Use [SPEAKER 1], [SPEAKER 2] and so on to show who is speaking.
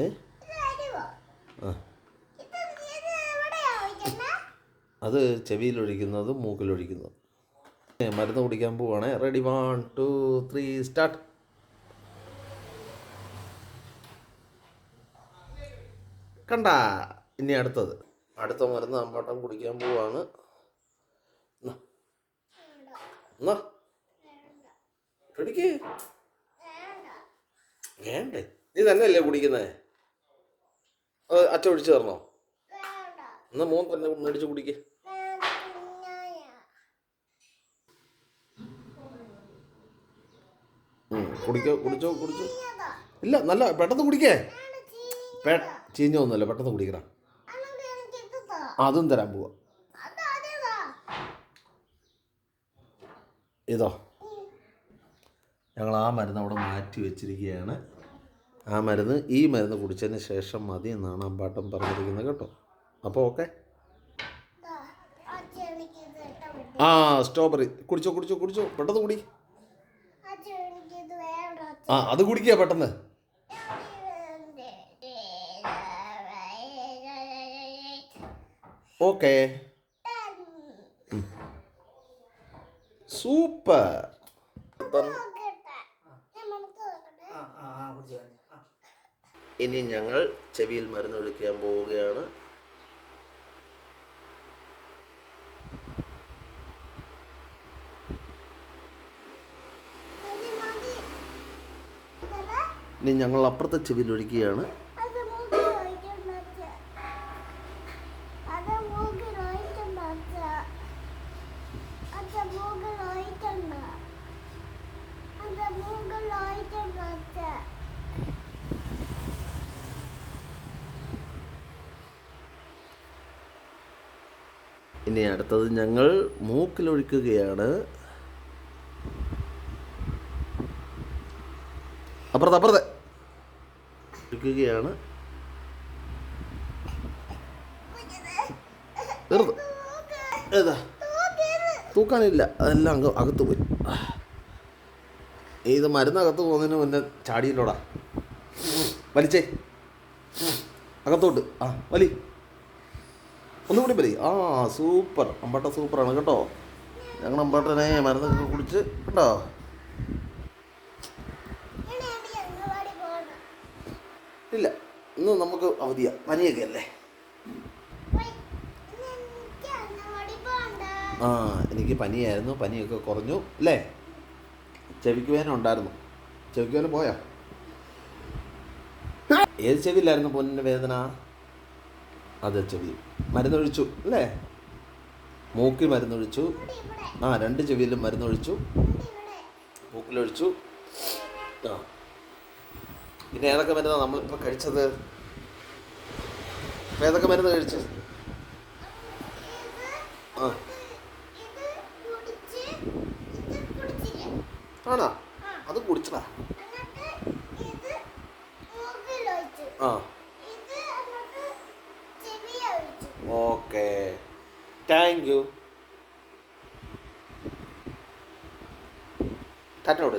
[SPEAKER 1] ഏ? ആ? അത് ചെവിയിലൊഴിക്കുന്നത് മൂക്കിലൊഴിക്കുന്നത് മരുന്ന് കുടിക്കാൻ പോവാണേ. Ready one two three start കണ്ട ഇനി അടുത്തത്. അടുത്ത മരുന്ന് അമ്പാട്ടം കുടിക്കാൻ പോവാണ്.
[SPEAKER 2] വേണ്ട.
[SPEAKER 1] വേണ്ടേ. നീ തന്നെയല്ലേ കുടിക്കുന്നേ? അച്ഛ ഒഴിച്ചു തരണോ. എന്നാ മോൻ തന്നെ മേടിച്ച് കുടിക്കേ. കുടിക്കോ കുടിച്ചോ കുടിച്ചോ ഇല്ല നല്ല പെട്ടെന്ന് കുടിക്കേ
[SPEAKER 2] പെ ചീഞ്ഞ.
[SPEAKER 1] പേ ചീഞ്ഞൊന്നുമല്ല പെട്ടെന്ന് കുടിക്കണം അതും തരാൻ പോവാ. ഇതോ ഞങ്ങൾ ആ മരുന്ന് അവിടെ മാറ്റി വെച്ചിരിക്കുകയാണ് ആ മരുന്ന് ഈ മരുന്ന് കുടിച്ചതിന് ശേഷം മതി എന്നാണ് അമ്പാട്ടൻ പറഞ്ഞിരിക്കുന്നത് കേട്ടോ. അപ്പോൾ ഓക്കെ. ആ സ്ട്രോബെറി. കുടിച്ചോ കുടിച്ചോ കുടിച്ചോ. പെട്ടെന്ന് കുടി. ആ അത് കുടിക്കുക പെട്ടെന്ന്. ഓക്കെ. സൂപ്പർ. ഇനി ഞങ്ങൾ ചെവിയിൽ മരുന്ന് എടുക്കാൻ പോവുകയാണ്. ഇനി ഞങ്ങൾ അപ്പുറത്തെ ചെവിയിൽ ഒഴിക്കുകയാണ് ഇനി അടുത്തത് ഞങ്ങൾ മൂക്കിലൊഴിക്കുകയാണ്. അപ്പുറത്ത് അപ്പുറത്തെ. ഒഴിക്കുകയാണ്. ഏതാ? തൂക്കാനില്ല. അതെല്ലാം അങ്ങ് അകത്ത് പോയി ഇത് മരുന്നകത്ത് പോകുന്നതിന് മുന്നേ ചാടിയില്ലോടാ. വലിച്ചേ. അകത്തോട്ട്. ആ വലി. ഒന്നുകൂടി വലി ആ സൂപ്പർ. അമ്പാട്ട സൂപ്പറാണ് കേട്ടോ. ഞങ്ങൾ അമ്പാട്ടനെ മരുന്നൊക്കെ കുടിച്ച് കേട്ടോ ഇല്ല ഇന്ന് നമുക്ക് അവധിയാ. പനിയൊക്കെ അല്ലേ? ആ എനിക്ക് പനിയായിരുന്നു. പനിയൊക്കെ കുറഞ്ഞു. അല്ലേ? ചെവിക്ക് വേദന ഉണ്ടായിരുന്നു. ചെവിക്ക് വേദന പോയാ? ഏത് ചെവിയിലായിരുന്നു പൊന്നിന്റെ വേദന? അതെ ചെവി. മരുന്നൊഴിച്ചു അല്ലേ? മൂക്കിൽ മരുന്നൊഴിച്ചു. ആ രണ്ട് ചെവിയിലും മരുന്നൊഴിച്ചു. മൂക്കിലൊഴിച്ചു. ആ. പിന്നെ ഏതൊക്കെ മരുന്നാണ് നമ്മളിപ്പോൾ കഴിച്ചത്? ഇപ്പം ഏതൊക്കെ മരുന്ന് കഴിച്ചു? ആ. ആണോ? അത് കുടിച്ചടാ ആ. ഓക്കെ താങ്ക് യു ടാറ്റ കൊടു